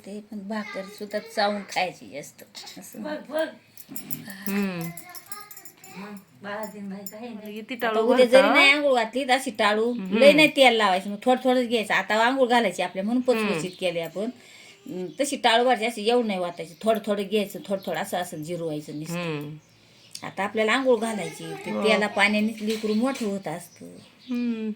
चालते पण भाकर सुद्धा चावून खायची जास्त. असं हम्म. किती आता टाळू उद्या जरी घालता? नाही आंघोळ घातली तर अशी टाळू. लय नाही तेल लावायचं मग थोडं थोडंच घ्यायचं. आता आंघोळ घालायची आपल्या म्हणून पचपचीत केले आपण. अं, तशी टाळू भरायची अशी एवढं नाही वाटायची. थोडं थोडं घ्यायचं थोडं थोडं असं असं जिरवायचं नुसतं. हम्म. आता आपल्याला आंघोळ घालायची ते त्याला पाण्याने लिकरू मोठं होत असतं. हम्म.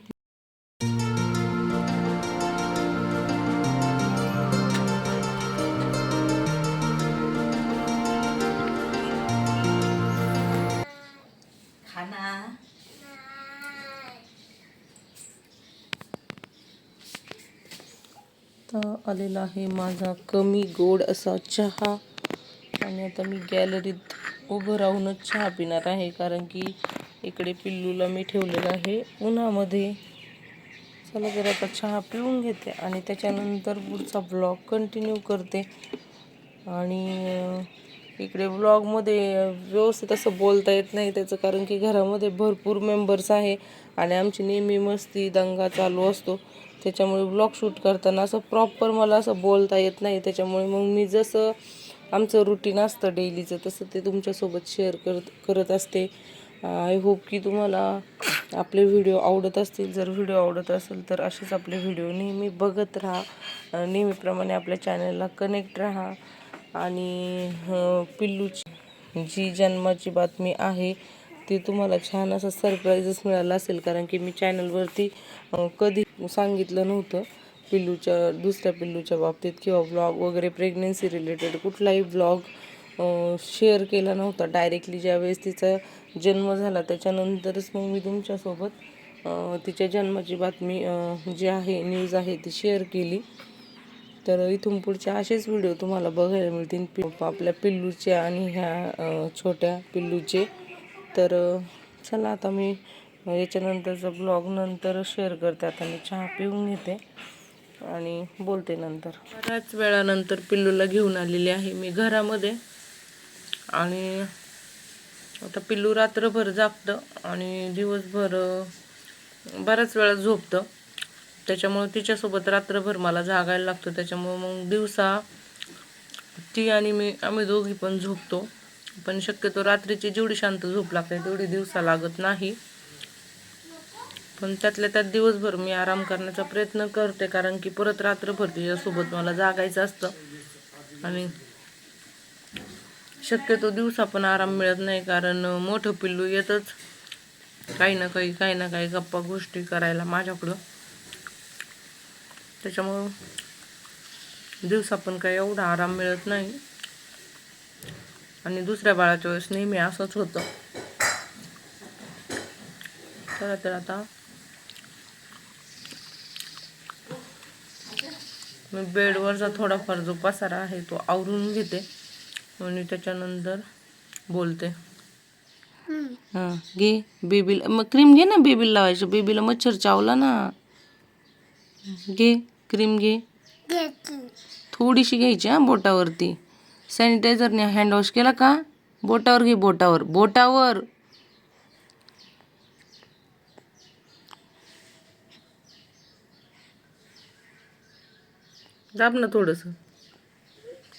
आता आलेला आहे माझा कमी गोड असा चहा. आणि आता मी गॅलरीत उभं राहूनच चहा पिणार आहे कारण की इकडे पिल्लूला मी ठेवलेलं आहे उन्हामध्ये. चला जर आता चहा पिऊन घेते आणि त्याच्यानंतर पुढचा ब्लॉग कंटिन्यू करते. आणि इकडे ब्लॉगमध्ये व्यवस्थित असं बोलता येत नाही त्याचं कारण की घरामध्ये भरपूर मेंबर्स आहे आणि आमची नेहमी मस्ती दंगा चालू असतो. त्याच्यामुळे ब्लॉग शूट करताना असं प्रॉपर मला असं बोलता येत नाही. त्याच्यामुळे मग मी जसं आमचं रुटीन असतं डेलीचं तसं ते तुमच्यासोबत शेअर करत करत असते. आय होप की तुम्हाला आपले व्हिडिओ आवडत असतील. जर व्हिडिओ आवडत असेल तर असेच आपले व्हिडिओ नेहमी बघत राहा. नेहमीप्रमाणे आपल्या चॅनलला कनेक्ट राहा. आणि पिल्लूची जी जन्माची बातमी आहे ती तुम्हाला छान असं सरप्राईजच मिळालं असेल कारण की मी चॅनलवरती कधी सांगितलं नव्हतं पिल्लूच्या दुसऱ्या पिल्लूच्या बाबतीत किंवा ब्लॉग वगैरे प्रेग्नेन्सी रिलेटेड कुठलाही ब्लॉग शेअर केला नव्हता. डायरेक्टली ज्यावेळेस तिचा जन्म झाला त्याच्यानंतरच मग मी तुमच्यासोबत तिच्या जन्माची बातमी जी आहे न्यूज आहे ती शेअर केली. तर इथून पुढचे असेच व्हिडिओ तुम्हाला बघायला मिळतील. पि आपल्या पिल्लूचे आणि ह्या छोट्या पिल्लूचे. तर चला आता मी याच्यानंतरचा ब्लॉग नंतर शेअर करते. आता मी चहा पिऊन घेते आणि बोलते नंतर. बऱ्याच वेळानंतर पिल्लूला घेऊन आलेली आहे मी घरामध्ये. आणि आता पिल्लू रात्रभर जागतं आणि दिवसभर बऱ्याच वेळा झोपतं. त्याच्यामुळं तिच्यासोबत रात्रभर मला जागायला लागतं. त्याच्यामुळं मग दिवसा ती आणि मी आम्ही दोघी पण झोपतो. पण शक्यतो रात्रीची जेवढी शांत झोप लागते तेवढी दिवसा लागत नाही. पण त्यातल्या त्यात दिवसभर मी आराम करण्याचा प्रयत्न करते कारण की परत रात्रभर तिच्यासोबत मला जागायचं असतं. आणि शक्यतो दिवसा पण आराम मिळत नाही कारण मोठं पिल्लू येतच. काही ना काही काही ना काही गप्पा गोष्टी करायला माझ्याकडं. त्याच्यामुळं दिवसा पण काही एवढा आराम मिळत नाही. आणि दुसऱ्या बाळाच्या वेळेस नेहमी असंच होतं. चला तर आता मी बेडवरचा थोडाफार जो पसारा आहे तो आवरून घेते. आणि त्याच्यानंतर बोलते. हां घे बेबीला. मग क्रीम घे ना बेबीला लावायचं. बेबीला मच्छर चावला ना. घे क्रीम घे. थोडीशी घ्यायची हा बोटावरती. सॅनिटायझरने हँड वॉश केला का? बोटावर घे बोटावर. बोटावर. दाब ना थोडंसं.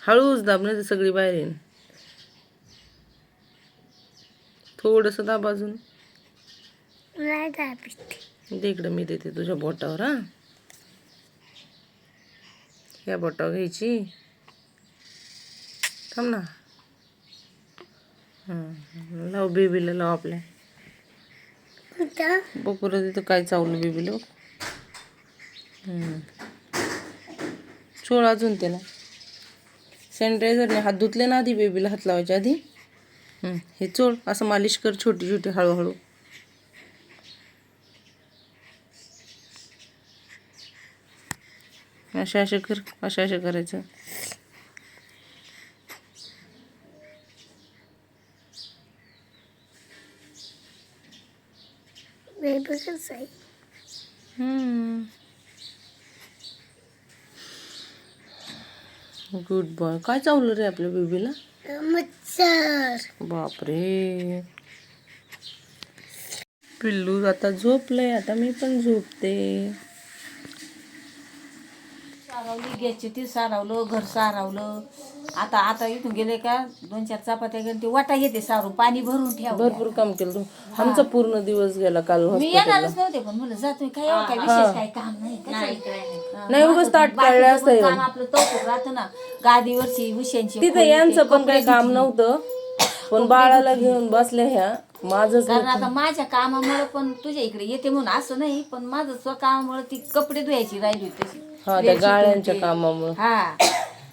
हळूच दाब नाही तर सगळी बाहेर येईन. थोडंसं दाब अजून. दे इकडं मी देते तुझ्या बोटावर हा. ह्या बोटावर घ्यायची. थांब ना. हं, लाव बेबीला लाव आपल्या. बघ तिथं काय चावलं बेबीला हं. चोळ अजून त्याला. सॅनिटायझरने हात धुतले ना आधी बेबीला हात लावायच्या आधी. हं, हे चोळ असं मालिश कर छोटी छोटी हळूहळू. अशा अशा कर अशा अशा करायचं. गुड बॉय काय चावलं रे आपल्या बेबीला बापरे. पिल्लू आता झोपलंय. आता मी पण झोपते. सारावली गॅसची ती सारावलं घर सारावलं. आता आता इथून गेले का दोन चार चपात्या गेले ते वाटा घेते सारून पाणी भरून ठेव भरपूर काम केलं तू आमचा पूर्ण दिवस गेला काल मी येणारच नव्हते पण म्हणलं जा तुम्ही काय एवढं काय विशेष काय काम नाही? नाही उगाच ताट बाकीचं काढलं असतं काम आपलं तोपून राहतं ना. गादीवरची उशांची तिथं यांचं पण काही काम नव्हतं पण बाळाला घेऊन बसल्या ह्या. माझंच कारण आता माझ्या कामामुळे पण तुझ्या इकडे येते म्हणून असं नाही पण माझं स्व कामामुळे ती कपडे धुवायची राहिली होती. तशी हा त्या गाळ्यांच्या कामामुळे. हा.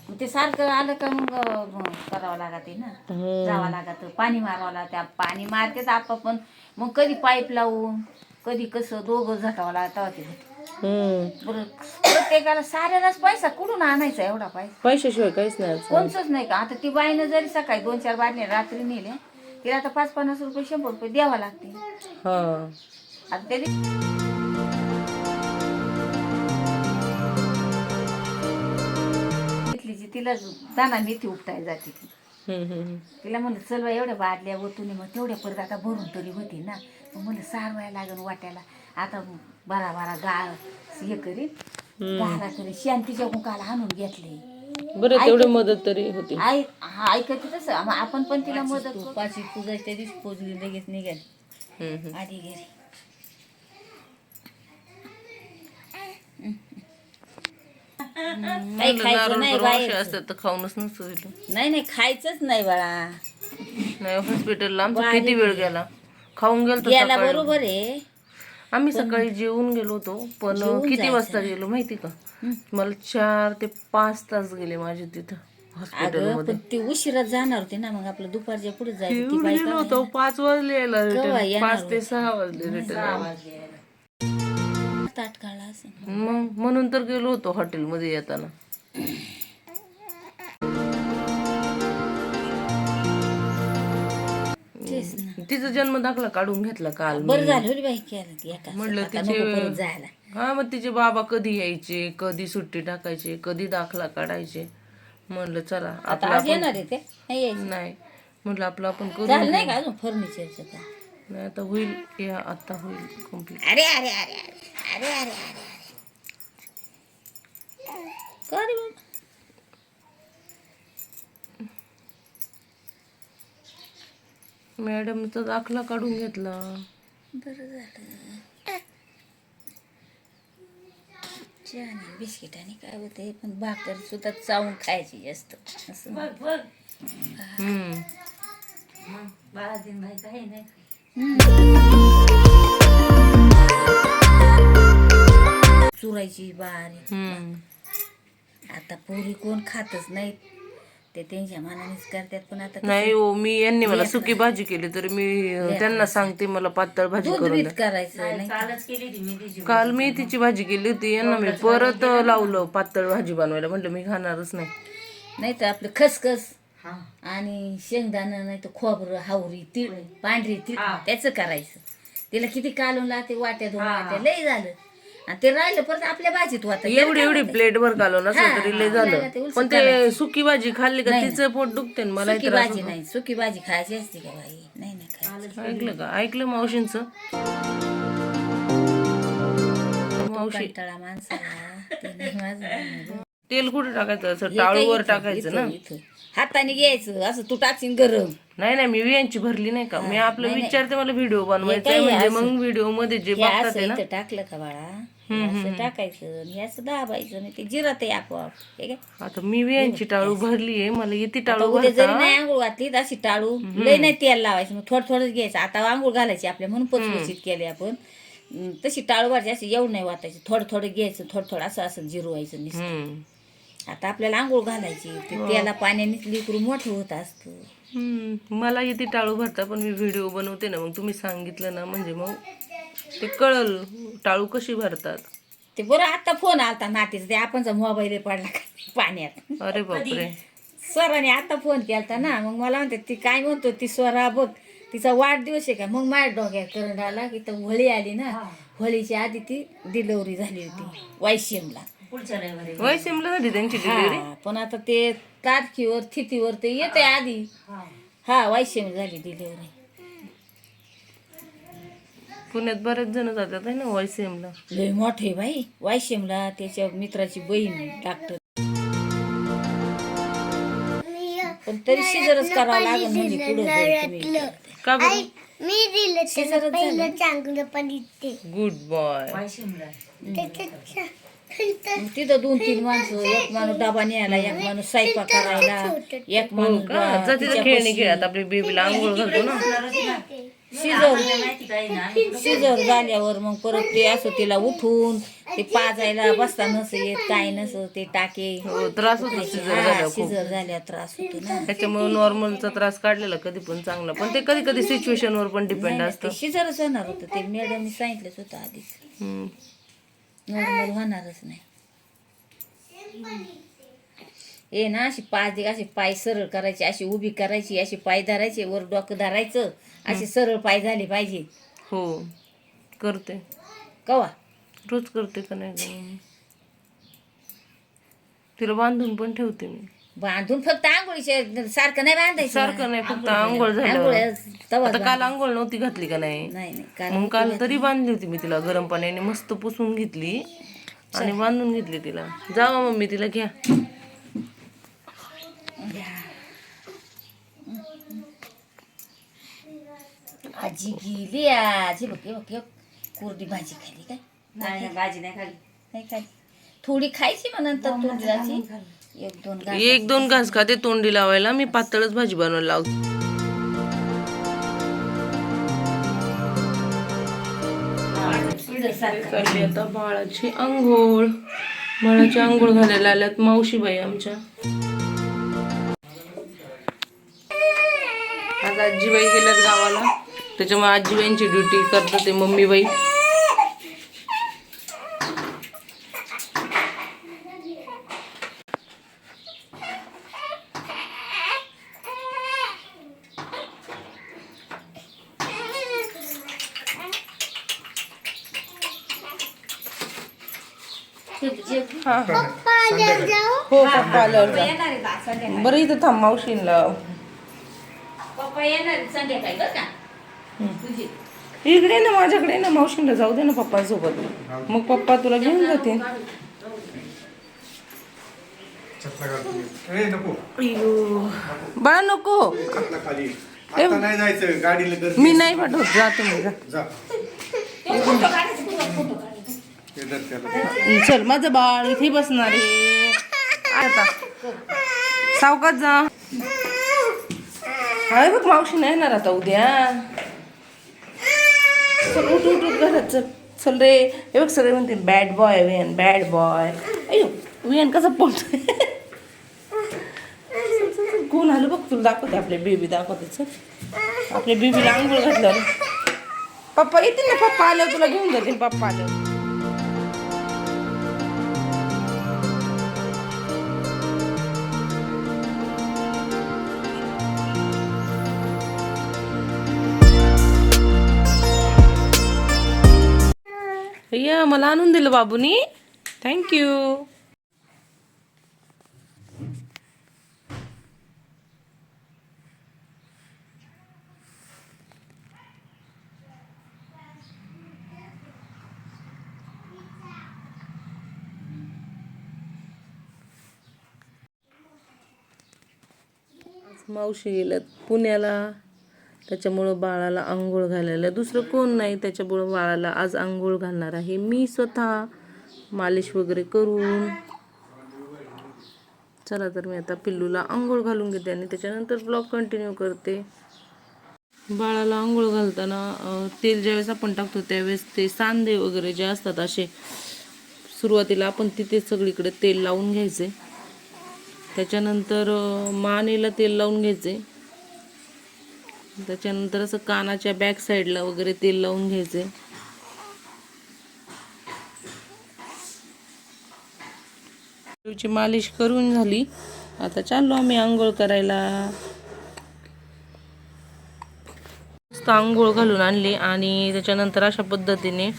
मग ते सारखं आलं का मग अं, करावं लागते ना. जावं लागत पाणी मारावं लागतं. पाणी मारतेच आपण पण. मग कधी पाईप लावून कधी कसं दोघं झटावं लागतं तेव्हा ते. होते. हम्म. बरं प्रत्येकाला साऱ्यालाच पैसा कुठून आणायचा एवढा पैसा? पैशाशिवाय काहीच नाही. अडचण. कोणचंच नाही का? आता ती बाईनं जरी सकाळी दोन चार बाटल्या रात्री नेले तिला आता पाच पन्नास रुपये शंभर रुपये द्यावा लागते. हा. आता घेतलीची तिला दाना मेथी उपटायला जाते ती. हम्म, हम्म, हम्म. तिला म्हणलं चल बा एवढ्या बादल्या ओतून मग तेवढ्या परत आता भरून तरी होती ना. मग म्हणलं सारवायला लागेल वाट्याला. आता बारा बारा गाळ हे करीन. गाळा करीन. शांतीच्या मुखाला आणून घेतले बरं तेवढी मदत तरी होती. आई हा ऐकते तसं. आपण पण तिला मदत पाचवी पूजाची त्या दिवशी पोजली लगेच निघाली. हम्म, हम्म. आधी घरी काही खायचं दारू नाही बाहेर असतात तर खाऊनच नसतं दिलं नाही नाही खायचंच नाही बाळा. नाही हॉस्पिटलला आमचा किती वेळ गेला? खाऊन गेलो याला बरोबर आहे. आम्ही सकाळी जेवून गेलो होतो पण किती वाजता गेलो माहिती का? मला चार ते पाच तास गेले माझे तिथं पण ती उशिरा जाणार होती ना मग आपलं दुपारच्या पुढे जायचं ती बाई गेलो होतो पाच वाजले यायला केव्हा रिटर्न येणार पाच ते सहा वाजले रिटर्न ताट काढला असं मग म्हणून तर गेलो होतो हॉटेलमध्ये येताना. तेच जन्म दाखला काढून घेतला काल. बरं झालं रे बाई केलं की एका म्हणलं आता तिचे नको परत जायला हा मग तिचे बाबा कधी यायचे कधी सुट्टी टाकायचे कधी दाखला काढायचे. म्हणलं चला आता आपला आज येणार आहे ते? नाही यायचं? नाही. म्हटलं आपलं आपण करू झालं नाही का अजून फर्निचरचं का नाही आता होईल. या आता होईल कंप्लीट अरे अरे अरे अरे अरे अरे अरे. का रे बाबा मॅडमचा दाखला काढून घेतला. बरं झालं. चहा आणि बिस्किट आणि काय होते पण भाकर सुद्धा चावून खायची जास्त. असं. हम्म. चुरायची बारीक. हम्म. आता पोरी कोण खातच नाहीत. ते त्यांच्या मनानेच करतात पण आता कसं नाही हो मी यांनी मला सुकी भाजी केली तर मी त्यांना सांगते मला पातळ भाजी दूध करून बीत द्या. करायचं नाही काल मी तिची भाजी. केली होती यांना मी परत लावलं पातळ भाजी बनवायला. म्हटलं मी खाणारच नाही. नाही तर आपलं खसखस आणि शेंगदाणा नाही तर खोबरं हावरी तीळ पांढरी तीळ त्याचं करायचं. तिला किती कालून लागते वाट्या दोन वाट्या. लय झालं. आणि ते राहिलं परत आपल्या भाजीत वाटत एवढी एवढी प्लेट वर घालून असं तरी लय झालं. पण ते सुकी भाजी खाल्ली का तिचं पोट दुखते ना मला सुकी भाजी नाही सुकी भाजी खायची असते का बाई? नाही नाही खायची. ऐकलं का? ऐकलं मावशींच? मावशी. कंटाळा माणसाला. ते नाही माझं म्हणणं. तेल कुठे टाकायचं? असं टाळूवर इथं, टाकायचं ना? इथं. हाताने घ्यायचं असं तू टाकशील गरम. नाही नाही मी वियांची भरली नाही का? मी आपलं विचारते मला व्हिडिओ बनवायचा आहे म्हणजे मग व्हिडिओमध्ये जे हे बघतात असं आहे ना. इथं टाकलं का बाळा? असं टाकायचं आणि हे असं दाबायचं आणि ते जिरत आहे आपोआप हे आता मी टाळू भरली आहे मला येते टाळू उद्या जरी नाही आंघोळ घातली तर अशी टाळू. लय नाही तेल लावायचं मग थोडं थोडंच घ्यायचं. आता आंघोळ घालायची आपल्या म्हणून पचपचीत केले आपण. अं, तशी टाळू भरायची अशी एवढं नाही वाटायची. थोडं थोडं घ्यायचं थोडं थोडं असं असं जिरवायचं नुसतं. आता आपल्याला आंघोळ घालायची ते त्याला पाण्याने लिकरू मोठं होत असतं. मला येते टाळू भरता पण मी व्हिडिओ बनवते ना मग तुम्ही सांगितलं ना म्हणजे मग ते कळल टाळू कशी भरतात. ते बरं आता फोन आलता नातीचा ते आपणचा मोबाईल पडला का पाण्यात. अरे बापरे. स्वराने आता फोन केलता ना मग मला म्हणते ती काय म्हणतो ती स्वरा बघ तिचा वाढदिवस आहे का? मग माझ्या डोक्यात करंट आला की तर होळी आली ना होळीच्या आधी ती डिलिव्हरी झाली होती वायशिमला. वय सिमला झाली त्यांची डिलिव्हरी? पण आता ते तारखीवर थितीवर ते येते आधी. हा. वायशिम झाली डिलिव्हरी. पुण्यात बरेच जण जातात आहे ना वायसीएमला लय मोठे बाई. वायशेमला त्याच्या मित्राची बहीण डॉक्टर पण तरी शिजरच करावं लागेल म्हणजे पुढे तुम्ही. का बरं? मी दिलं त्याला पहिलं चांगलं पण इथे गुड बॉय तिथं दोन तीन माणसं एक माणूस डबा न्यायला एक माणूस स्वयंपाक करायला एक माणूस हो जा तिथं खेळणी खेळत आपल्या बेबीला आंघोळ घालतो ना. शिजर शिजर झाल्यावर मग परत ते असं तिला उठून ते पाजायला बसता नस येत काय नस ते टाके. हो त्रास होतो खूप. शिजर झाल्यावर त्रास होतो ना. त्याच्यामुळे नॉर्मलचा त्रास काढलेला कधी पण चांगला. पण ते कधी कधी सिच्युएशन वर पण डिपेंड असतं. शिजरच होणार होतं. ते मॅडमनी सांगितलंच होतं आधीच. हम्म. नॉर्मल होणारच नाही. ए ना अशी पाच दिवस अशी पाय सरळ करायची अशी उभी करायची अशी पाय धरायचे वर डोकं धरायचं असे सरळ पाय झाले पाहिजे. हो करते. कवा? रोज करते का नाही? तिला बांधून पण ठेवते मी. बांधून फक्त आंघोळीचे सारखं नाही बांधायचं सारखं नाही फक्त आंघोळ झाल्यावर. आता काल आंघोळ नव्हती घातली का नाही? नाही नाही कारण मग काल तरी बांधली होती मी तिला गरम पाण्याने मस्त पुसून घेतली आणि बांधून घेतली तिला. जावा मम्मी तिला घ्या. आजी गेली आजी. बघ बघ. कोरडी भाजी खाली काय? नाही भाजी नाही खाली. नाही खाली. थोडी खायची मग नंतर तोंडीलाची. एक दोन घास एक दोन घास खाते तोंडी लावायला. मी पातळच भाजी बनवायला लावते. चालली आता बाळाची आंघोळ. बाळाची आंघोळ घालायला आल्यात मावशीबाई आमच्या. आज आजीबाई गेल्यात गावाला. त्याच्यामुळे आजीबाईंची ड्युटी करतात ते मम्मीबाई. हा हा. हो पप्पा आल्यावर. बरं इथं थांब मावशींला. पप्पा येणार संध्याकाळी बरं का? तुझी. इकडे ना माझ्याकडे ना मावशींला जाऊ दे ना पप्पांसोबत मग पप्पा तुला घेऊन जाते. बाळा नको. हातला खाली. आता नाही जायचं गाडीला मी नाही पाठवत. जा तुम्ही जा. चल माझं बाळ इथे बसणार आहे. आता. सावकात जा. हाय बघ मावशी नाही येणार आता उद्या. चल उठ उठ उठ घरात चल. चल रे. हे बघ सगळे म्हणते bad boy when bad boy अयो वेन कसं पोट कोण आलं बघ तुला दाखवते आपले बेबी दाखवते चल. आपल्या बेबीला आंघोळ घातल्यावर. पप्पा येतील ना पप्पा आल्यावर तुला घेऊन जातील पप्पा आल्यावर. अय्या मला आणून दिलं बाबूनी. थँक्यू मावशी गेल्यात पुण्याला. त्याच्यामुळं बाळाला आंघोळ घालायला. दुसरं कोण नाही त्याच्यामुळं बाळाला आज आंघोळ घालणार आहे. मी स्वतः मालिश वगैरे करून. चला तर मी आता पिल्लूला आंघोळ घालून घेते आणि त्याच्यानंतर ब्लॉग कंटिन्यू करते. बाळाला आंघोळ घालताना तेल ज्यावेळेस आपण टाकतो त्यावेळेस ते सांधे वगैरे जे असतात असे सुरुवातीला आपण तिथे सगळीकडे तेल लावून घ्यायचे. त्याच्यानंतर मानेला तेल लावून घ्यायचे. त्याच्यानंतर असं कानाच्या बॅक साईडला वगैरे तेल लावून घ्यायचे. ची मालिश करून झाली. आता चाललो आम्ही आंघोळ करायला. मस्त आंघोळ घालून आणली आणि त्याच्यानंतर अशा पद्धतीने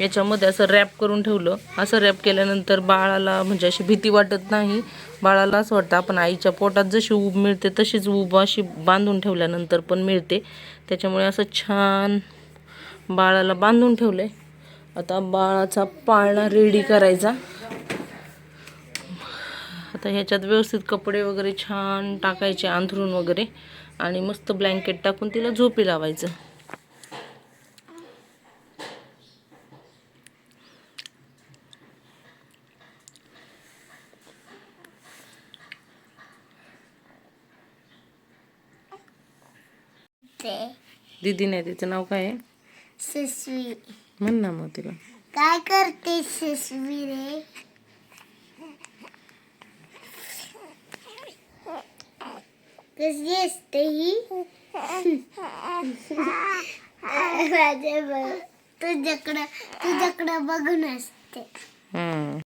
याच्यामध्ये असं रॅप करून ठेवलं. असं रॅप केल्यानंतर बाळाला म्हणजे अशी भीती वाटत नाही. बाळाला असं वाटतं आपण आईच्या पोटात जशी ऊब मिळते तशीच ऊब अशी बांधून ठेवल्यानंतर पण मिळते. त्याच्यामुळे असं छान बाळाला बांधून ठेवले आता बाळाचा पाळणा रेडी करायचा. आता ह्याच्यात व्यवस्थित कपडे वगैरे छान टाकायचे अंथरून वगैरे. आणि मस्त ब्लँकेट टाकून तिला झोपी लावायचं. ते. दिदी नाही तिचं नाव काय आहे? ससवी म्हण ना मग तिला. काय करते ससवी रे? कशी असते ही? माझ्या बघ तुझ्याकडं तुझ्याकडं बघून असते. हम्म.